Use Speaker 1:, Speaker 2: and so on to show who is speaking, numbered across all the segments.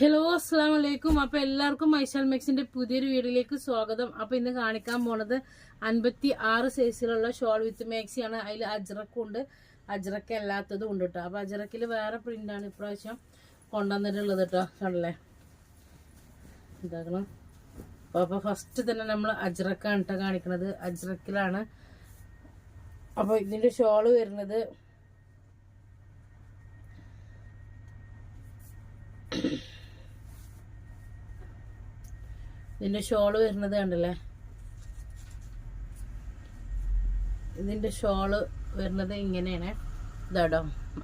Speaker 1: Hello അസ്സാം വലൈക്കും അപ്പൊ എല്ലാവർക്കും മൈശാൽ മെക്സിന്റെ പുതിയൊരു വീഡിയോയിലേക്ക് സ്വാഗതം. അപ്പൊ ഇന്ന് കാണിക്കാൻ പോണത് അൻപത്തി ആറ് സൈസിലുള്ള ഷോൾ വിത്ത് മാക്സിയാണ്. അതിൽ അജ്രക്കുണ്ട് അജ്രക്ക അല്ലാത്തതും ഉണ്ട് കേട്ടോ അപ്പൊ അജ്രക്കിൽ വേറെ പ്രിന്റ് ആണ് ഇപ്രാവശ്യം കൊണ്ടുവന്നിട്ടുള്ളത് കേട്ടോ കണ്ടല്ലേ? ഇതാക്കണം. അപ്പൊ അപ്പൊ ഫസ്റ്റ് തന്നെ നമ്മൾ അജ്രക്കാണ് കേട്ടോ കാണിക്കണത്. അജ്രക്കിലാണ്. അപ്പൊ ഇതിന്റെ ഷോൾ വരുന്നത് ഇതിന്റെ ഷോൾ വരുന്നത് കണ്ടല്ലേ? ഇതിന്റെ ഷോൾ വരുന്നത് ഇങ്ങനെയാണ്. ഇതാടോ.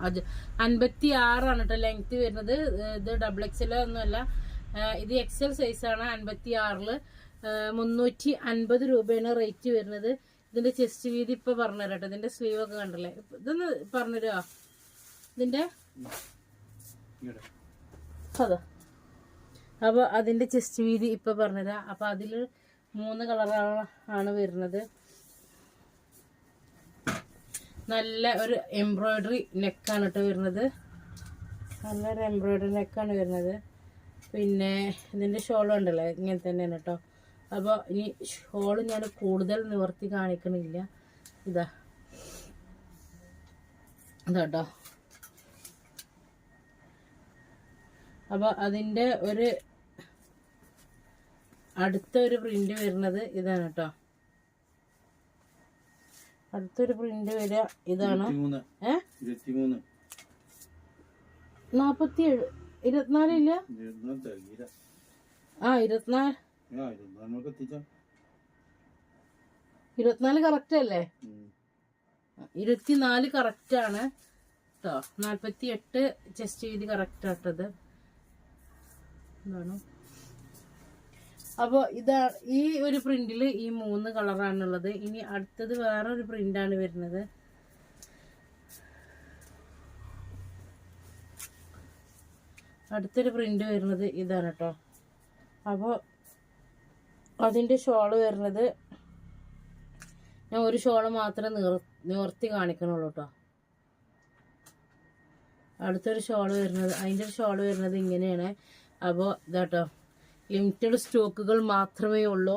Speaker 1: അത് അൻപത്തി ആറാണ് കേട്ടോ ലെങ്ത് വരുന്നത്. ഇത് ഡബിൾ എക്സൽ ഒന്നുമല്ല. ഇത് എക്സൽ സൈസാണ് അൻപത്തി ആറിൽ മുന്നൂറ്റി അൻപത് രൂപയാണ് റേറ്റ് വരുന്നത്. ഇതിന്റെ ചെസ്റ്റ് വീതി ഇപ്പൊ പറഞ്ഞുതരാം കേട്ടോ. ഇതിന്റെ സ്ലീവ് ഒക്കെ കണ്ടല്ലേ? ഇതൊന്ന് പറഞ്ഞുതരുമോ ഇതിന്റെ? അതാ. അപ്പൊ അതിന്റെ ചെസ്റ്റ് വീതി ഇപ്പൊ പറഞ്ഞതാ. അപ്പൊ അതിൽ മൂന്ന് കളറാണ് വരുന്നത്. നല്ല ഒരു എംബ്രോയിഡറി നെക്കാണ് കേട്ടോ വരുന്നത്. നല്ലൊരു എംബ്രോയിഡറി നെക്കാണ് വരുന്നത്. പിന്നെ ഇതിന്റെ ഷോൾ ഉണ്ടല്ലോ ഇങ്ങനെ തന്നെയാണ് കേട്ടോ അപ്പോൾ ഇനി ഷോൾ ഞാൻ കൂടുതൽ നിവർത്തി കാണിക്കണില്ല. ഇതാ. ഇതാട്ടോ അപ്പോൾ അതിന്റെ ഒരു അടുത്ത ഒരു പ്രിന്റ് വരുന്നത് ഇതാണ് കേട്ടോ. അടുത്തൊരു പ്രിന്റ് വരിക ഇതാണ്. ഏ? ഏഴ് ഇരുപത്തിനാലില്ല
Speaker 2: ഇരുപത്തിനാല്
Speaker 1: ആ ഇരുപത്തിനാല്. ഇരുപത്തിനാല് കറക്റ്റ് അല്ലേ? ഇരുപത്തിനാല് കറക്റ്റ് ആണ്. കേട്ടോ നാൽപ്പത്തി എട്ട് ചെസ്റ്റ് ചെയ്ത് കറക്റ്റ് ആട്ടത്. എന്താണ് അപ്പോൾ ഇതാ ഈ ഒരു പ്രിന്റിൽ ഈ മൂന്ന് കളറാണുള്ളത് ഇനി അടുത്തത് വേറൊരു പ്രിന്റാണ് വരുന്നത്. അടുത്തൊരു പ്രിന്റ് വരുന്നത് ഇതാണ് കേട്ടോ അപ്പോൾ അതിന്റെ ഷോൾ വരുന്നത് ഞാൻ ഒരു ഷോൾ മാത്രമേ നിർ നിവർത്തി കാണിക്കണുള്ളൂ കേട്ടോ അടുത്തൊരു ഷോൾ വരുന്നത് അതിന്റെ ഷോൾ വരുന്നത് ഇങ്ങനെയാണ്. അപ്പോൾ ഇതാട്ടോ ലിമിറ്റഡ് സ്റ്റോക്കുകൾ മാത്രമേ ഉള്ളൂ.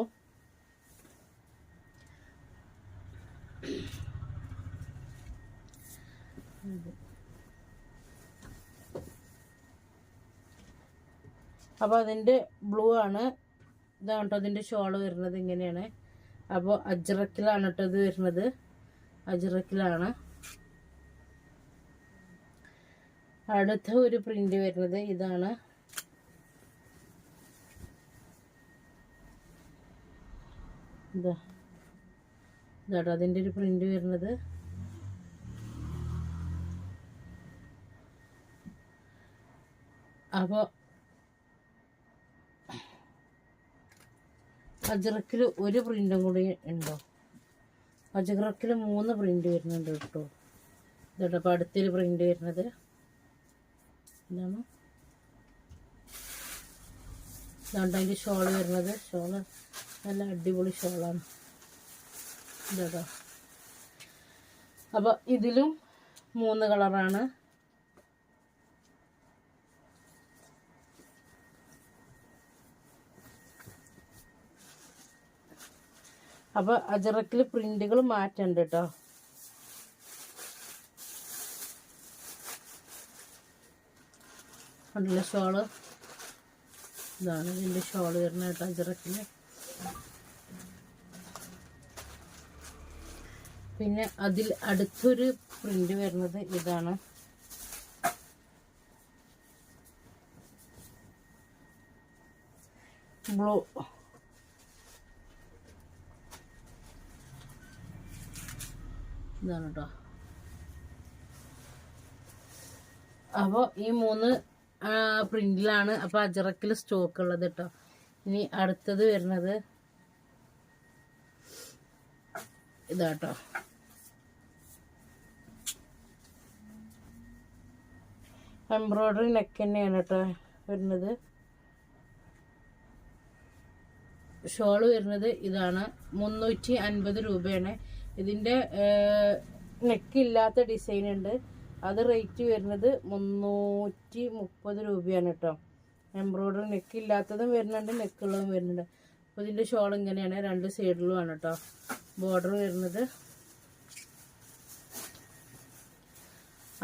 Speaker 1: അപ്പോൾ അതിന്റെ ബ്ലൂ ആണ്. ഇതാണ് കേട്ടോ അതിന്റെ ഷോൾ വരുന്നത് ഇങ്ങനെയാണ്. അപ്പോൾ അജ്രക്കിലാണ് കേട്ടോ ഇത് വരുന്നത്. അജ്രക്കിലാണ് അടുത്ത ഒരു പ്രിന്റ് വരുന്നത് ഇതാണ്. ഇതാ. ഇതാട്ടോ അതിന്റെ ഒരു പ്രിന്റ് വരുന്നത്. അപ്പോൾ അജറക്കിൽ ഒരു പ്രിന്റും കൂടി ഉണ്ടോ? അജറക്കിൽ മൂന്ന് പ്രിന്റ് വരുന്നുണ്ട് കേട്ടോ. ഇതാട്ടോ അടുത്തൊരു പ്രിന്റ് വരുന്നത്. ഇതാണ്. ഇതാണ്ട് അതിന്റെ ഷോൾ വരുന്നത്. ഷോൾ നല്ല അടിപൊളി ഷോളാണ്. ഇതാട്ടോ. അപ്പോൾ ഇതിലും മൂന്ന് കളറാണ്. അപ്പോൾ അജറക്കിൽ പ്രിന്റുകൾ മാറ്റുണ്ട് കേട്ടോ ഷോൾ. ഇതാണ് ഇതിന്റെ ഷോൾ വരുന്ന കേട്ടോ പിന്നെ അതിൽ അടുത്തൊരു പ്രിന്റ് വരുന്നത് ഇതാണ്. ബ്ലൂ. ഇതാണ് കേട്ടോ. അപ്പോൾ ഈ മൂന്ന് പ്രിന്റിലാണ് അപ്പോൾ അജറക്കിൽ സ്റ്റോക്ക് ഉള്ളത് കേട്ടോ ഇനി അടുത്തത് വരുന്നത് ഇതാട്ടോ. എംബ്രോയ്ഡറി നെക്ക് തന്നെയാണ് കേട്ടോ വരുന്നത്. ഷോൾ വരുന്നത് ഇതാണ്. മുന്നൂറ്റി അൻപത് രൂപയാണ്. ഇതിന്റെ നെക്ക് ഇല്ലാത്ത ഡിസൈൻ ഉണ്ട്. അത് റേറ്റ് വരുന്നത് മുന്നൂറ്റി മുപ്പത് രൂപയാണ് കേട്ടോ എംബ്രോയ്ഡറി നെക്ക് ഇല്ലാത്തതും വരുന്നുണ്ട് നെക്കുള്ളതും വരുന്നുണ്ട്. അപ്പോൾ ഇതിന്റെ ഷോൾ ഇങ്ങനെയാണ് രണ്ട് സൈഡിലുമാണ് കേട്ടോ ബോർഡർ വരുന്നത്.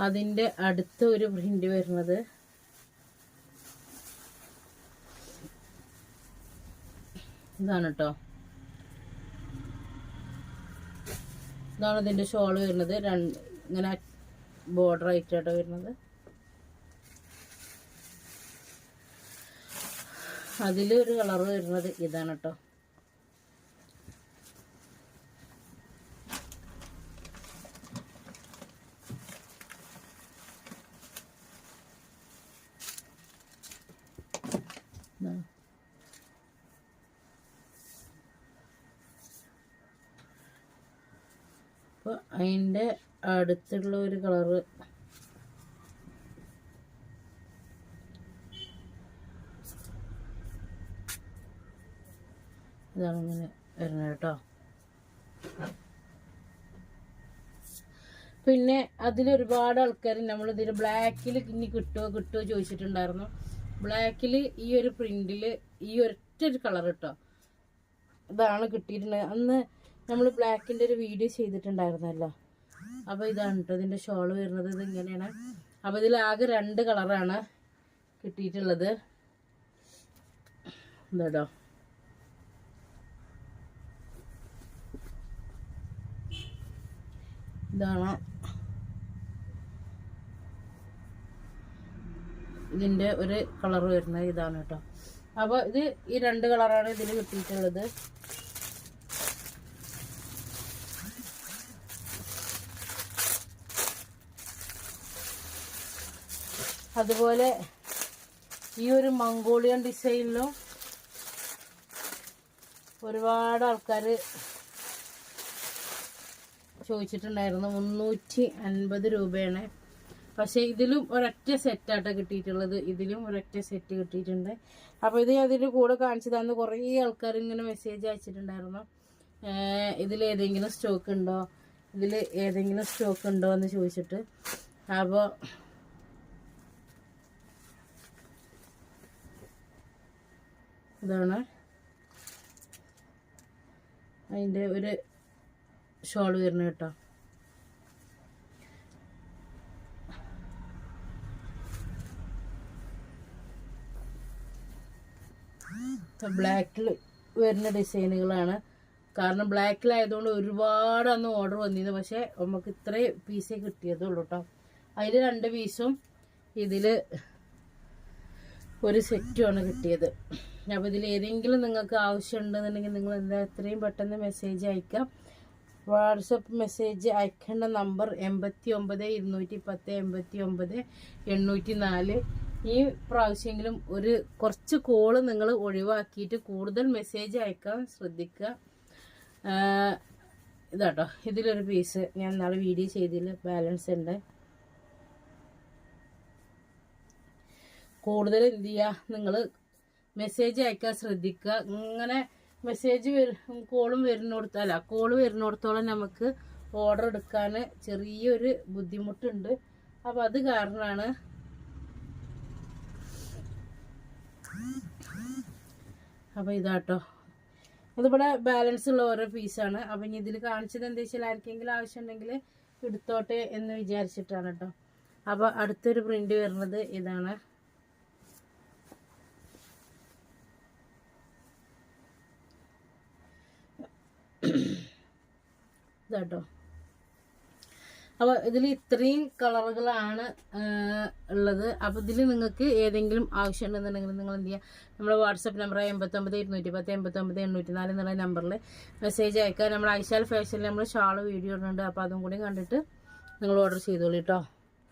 Speaker 1: അതിന്റെ അടുത്ത ഒരു പ്രിന്റ് വരുന്നത്. ഇതാണ് കേട്ടോ ഇതാണ് ഇതിന്റെ ഷോൾ വരുന്നത്. രണ്ട് ഇങ്ങനെ ബോർഡർ ആയിട്ടാണ് വരുന്നത് അതിലൊരു കളർ വരുന്നത് ഇതാണ് കേട്ടോ. അപ്പോൾ അതിന്റെ അടുത്തുള്ള ഒരു കളറ് ഇതാണ് ഇങ്ങനെ വരുന്നത് കേട്ടോ. പിന്നെ അതിൽ ഒരുപാട് ആൾക്കാർ നമ്മൾ ഇതിൽ ബ്ലാക്കിൽ ഇനി കിട്ടുമോ കിട്ടുമോ ചോദിച്ചിട്ടുണ്ടായിരുന്നു. ബ്ലാക്കിൽ ഈ ഒരു പ്രിന്റിൽ ഈ ഒരൊറ്റ ഒരു കളർ കേട്ടോ ഇതാണ് കിട്ടിയിട്ടുണ്ടായത് അന്ന് നമ്മൾ ബ്ലാക്കിന്റെ ഒരു വീഡിയോ ചെയ്തിട്ടുണ്ടായിരുന്നല്ലോ. അപ്പോൾ ഇതാണ് കേട്ടോ ഇതിന്റെ ഷോൾ വരുന്നത്. ഇത് ഇങ്ങനെയാണ്. അപ്പോൾ ഇതിൽ ആകെ രണ്ട് കളറാണ് കിട്ടിയിട്ടുള്ളത്. എന്താടോ ഇതാണ്. ഇതിന്റെ ഒരു കളർ വരുന്നത് ഇതാണ് കേട്ടോ അപ്പോൾ ഇത് ഈ രണ്ട് കളറാണ് ഇതിൽ കിട്ടിയിട്ടുള്ളത്. അതുപോലെ ഈ ഒരു മംഗോളിയൻ ഡിസൈനിലും ഒരുപാട് ആൾക്കാർ ചോദിച്ചിട്ടുണ്ടായിരുന്നു. മുന്നൂറ്റി അൻപത് രൂപയാണ്. പക്ഷേ ഇതിലും ഒരൊറ്റ സെറ്റാട്ടോ കിട്ടിയിട്ടുള്ളത്. ഇതിലും ഒരൊറ്റ സെറ്റ് കിട്ടിയിട്ടുണ്ട്. അപ്പോൾ ഇത് അതിന്റെ കൂടെ കാണിച്ചു തന്ന്. കുറേ ആൾക്കാർ ഇങ്ങനെ മെസ്സേജ് അയച്ചിട്ടുണ്ടായിരുന്നു. ഇതിൽ ഏതെങ്കിലും സ്റ്റോക്ക് ഉണ്ടോ? ഇതിൽ ഏതെങ്കിലും സ്റ്റോക്ക് ഉണ്ടോ എന്ന് ചോദിച്ചിട്ട്. അപ്പോൾ ഇതാണ്. അതിന്റെ ഒരു ഷോൾ വരുന്നത് കേട്ടോ. ബ്ലാക്കിൽ വരുന്ന ഡിസൈനുകളാണ് കാരണം ബ്ലാക്കിലായതുകൊണ്ട് ഒരുപാട് അന്ന് ഓർഡർ വന്നിരുന്നു. പക്ഷേ നമുക്ക് ഇത്രയും പീസേ കിട്ടിയതുള്ളൂ കേട്ടോ. അതിൽ രണ്ട് പീസും ഇതിൽ ഒരു സെറ്റുമാണ് കിട്ടിയത്. അപ്പോൾ ഇതിൽ ഏതെങ്കിലും നിങ്ങൾക്ക് ആവശ്യമുണ്ടെന്നുണ്ടെങ്കിൽ നിങ്ങൾ എന്താ എത്രയും പെട്ടെന്ന് മെസ്സേജ് അയക്കാം വാട്സപ്പ് മെസ്സേജ് അയക്കേണ്ട നമ്പർ എൺപത്തി ഒമ്പത് ഇരുന്നൂറ്റി പത്ത് എൺപത്തി ഒമ്പത് എണ്ണൂറ്റി നാല് ഈ പ്രാവശ്യമെങ്കിലും ഒരു കുറച്ച് കോൾ നിങ്ങൾ ഒഴിവാക്കിയിട്ട് കൂടുതൽ മെസ്സേജ് അയക്കാൻ ശ്രദ്ധിക്കുക. ഇതാട്ടോ. ഇതിലൊരു പീസ് ഞാൻ നാളെ വീഡിയോ ചെയ്തതിൽ ബാലൻസ് ഉണ്ട്. കൂടുതൽ എന്ത് ചെയ്യുക നിങ്ങൾ മെസ്സേജ് അയക്കാൻ ശ്രദ്ധിക്കുക ഇങ്ങനെ മെസ്സേജ് കോളും വരുന്നിടത്ത് അല്ല കോൾ വരുന്നിടത്തോളം നമുക്ക് ഓർഡർ എടുക്കാൻ ചെറിയൊരു ബുദ്ധിമുട്ടുണ്ട്. അപ്പം അത് കാരണമാണ് അപ്പോൾ ഇതാട്ടോ. അതിവിടെ ബാലൻസ് ഉള്ള ഓരോ പീസാണ് അപ്പം ഇനി ഇതിൽ കാണിച്ചത് എന്താ വെച്ചാൽ ആർക്കെങ്കിലും ആവശ്യമുണ്ടെങ്കിൽ എടുത്തോട്ടെ എന്ന് വിചാരിച്ചിട്ടാണ് കേട്ടോ. അപ്പോൾ അടുത്തൊരു പ്രിന്റ് വരുന്നത് ഇതാണ്. ഇതാട്ടോ. അപ്പോൾ ഇതിൽ ഇത്രയും കളറുകളാണ് ഉള്ളത്. അപ്പോൾ ഇതിൽ നിങ്ങൾക്ക് ഏതെങ്കിലും ആവശ്യമുണ്ടെന്നുണ്ടെങ്കിൽ നിങ്ങൾ എന്ത് ചെയ്യുക നമ്മുടെ വാട്സപ്പ് നമ്പർ എൺപത്തൊമ്പത് ഇരുന്നൂറ്റി പത്ത് എൺപത്തൊമ്പത് എണ്ണൂറ്റി നാല് എന്നുള്ള നമ്പറിൽ മെസ്സേജ് അയക്കുക. നമ്മൾ ഐശാൽ ഫാഷനിൽ നമ്മൾ ഷാൾ വീഡിയോ ഇടുന്നുണ്ട്. അപ്പോൾ അതും കൂടി കണ്ടിട്ട് നിങ്ങൾ ഓർഡർ ചെയ്തോളൂ കേട്ടോ